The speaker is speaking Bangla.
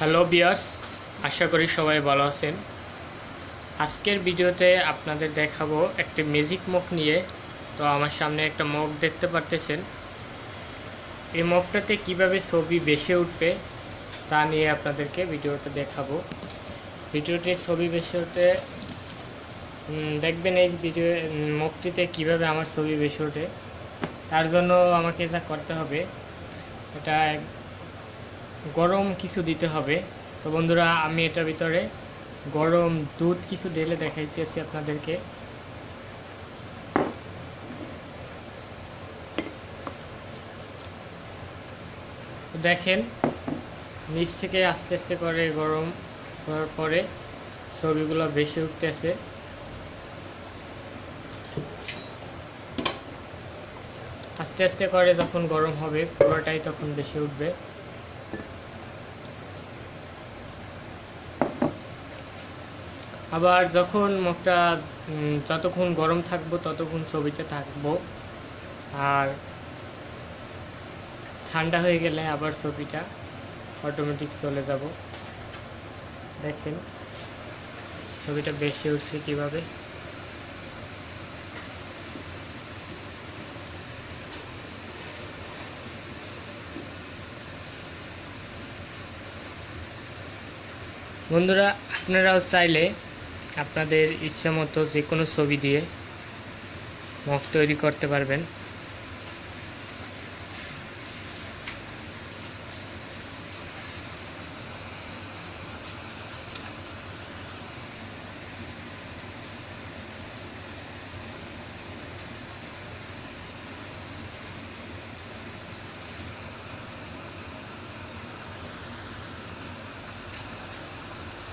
হ্যালো বিয়ার্স আশা করি সবাই ভালো আছেন। আজকের ভিডিওতে আপনাদের দেখাবো একটি ম্যাজিক মগ নিয়ে। তো আমার সামনে একটা মগ দেখতে পারতেছেন। এই মগটাতে কীভাবে ছবি বেশি উঠবে তা নিয়ে আপনাদেরকে ভিডিওটা দেখাবো। ভিডিওতে ছবি বেশি উঠতে দেখবেন এই ভিডিও মগটিতে কীভাবে আমার ছবি বেশি ওঠে। তার জন্য আমাকে যা করতে হবে, এটা গরম কিছু দিতে হবে। তো বন্ধুরা, আমি এটার ভিতরে গরম দুধ কিছু ঢেলে দেখাইতেছি আপনাদেরকে। দেখেন, নিচ থেকে আস্তে আস্তে করে গরম হওয়ার পরে ছবিগুলো বেশি উঠতেছে। আস্তে আস্তে করে যখন গরম হবে, পুরোটাই তখন বেশি উঠবে। আবার যখন মুখটা যতক্ষণ গরম থাকব, ততক্ষণ ছবিতে থাকব। আর ঠান্ডা হয়ে গেলে আবার ছবিটা অটোমেটিক চলে যাব। দেখেন, ছবিটা বেশি উঠছে কীভাবে। বন্ধুরা, আপনারাও চাইলে আপনাদের ইচ্ছা মতো যে কোনো ছবি দিয়ে মগ তৈরি করতে পারবেন।